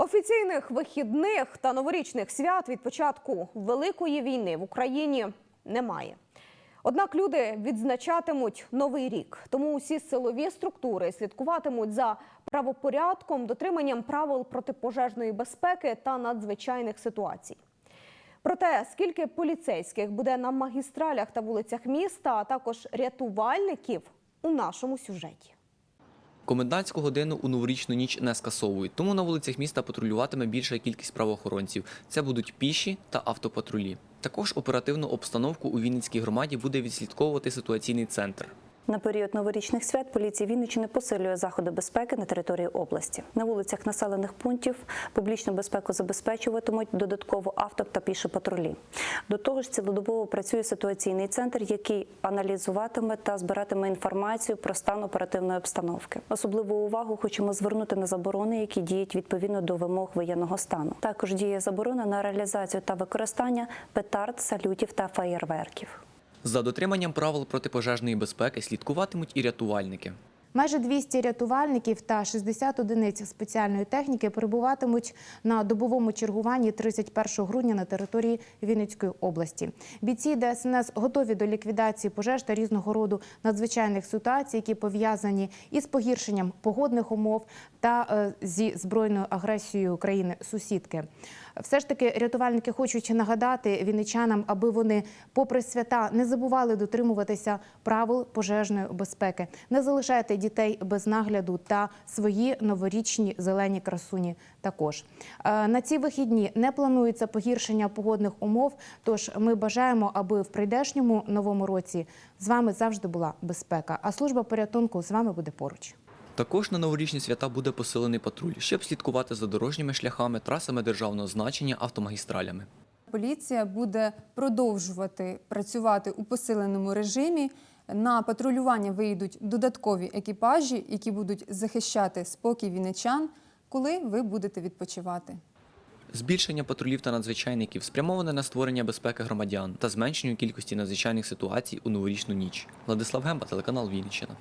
Офіційних вихідних та новорічних свят від початку великої війни в Україні немає. Однак люди відзначатимуть новий рік, тому усі силові структури слідкуватимуть за правопорядком, дотриманням правил протипожежної безпеки та надзвичайних ситуацій. Про те, скільки поліцейських буде на магістралях та вулицях міста, а також рятувальників у нашому сюжеті. Комендантську годину у новорічну ніч не скасовують, тому на вулицях міста патрулюватиме більша кількість правоохоронців. Це будуть піші та автопатрулі. Також оперативну обстановку у Вінницькій громаді буде відслідковувати ситуаційний центр. На період новорічних свят поліція Вінниччини посилює заходи безпеки на території області. На вулицях населених пунктів публічну безпеку забезпечуватимуть додатково авто та піші патрулі. До того ж, цілодобово працює ситуаційний центр, який аналізуватиме та збиратиме інформацію про стан оперативної обстановки. Особливу увагу хочемо звернути на заборони, які діють відповідно до вимог воєнного стану. Також діє заборона на реалізацію та використання петард, салютів та феєрверків. За дотриманням правил протипожежної безпеки слідкуватимуть і рятувальники. Майже 200 рятувальників та 60 одиниць спеціальної техніки перебуватимуть на добовому чергуванні 31 грудня на території Вінницької області. Бійці ДСНС готові до ліквідації пожеж та різного роду надзвичайних ситуацій, які пов'язані із погіршенням погодних умов та е, зі збройною агресією країни сусідки. Все ж таки рятувальники хочуть нагадати вінничанам, аби вони, попри свята, не забували дотримуватися правил пожежної безпеки. Не залишайте дітей без нагляду та свої новорічні зелені красуні. Також Е, на ці вихідні не планується погіршення погодних умов. Тож ми бажаємо, аби в прийдешньому новому році з вами завжди була безпека. А служба порятунку з вами буде поруч. Також на новорічні свята буде посилений патруль, щоб слідкувати за дорожніми шляхами, трасами державного значення, автомагістралями. Поліція буде продовжувати працювати у посиленому режимі. На патрулювання вийдуть додаткові екіпажі, які будуть захищати спокій вінничан, коли ви будете відпочивати. Збільшення патрулів та надзвичайників спрямоване на створення безпеки громадян та зменшенню кількості надзвичайних ситуацій у новорічну ніч. Владислав Гемба, телеканал Вінниччина.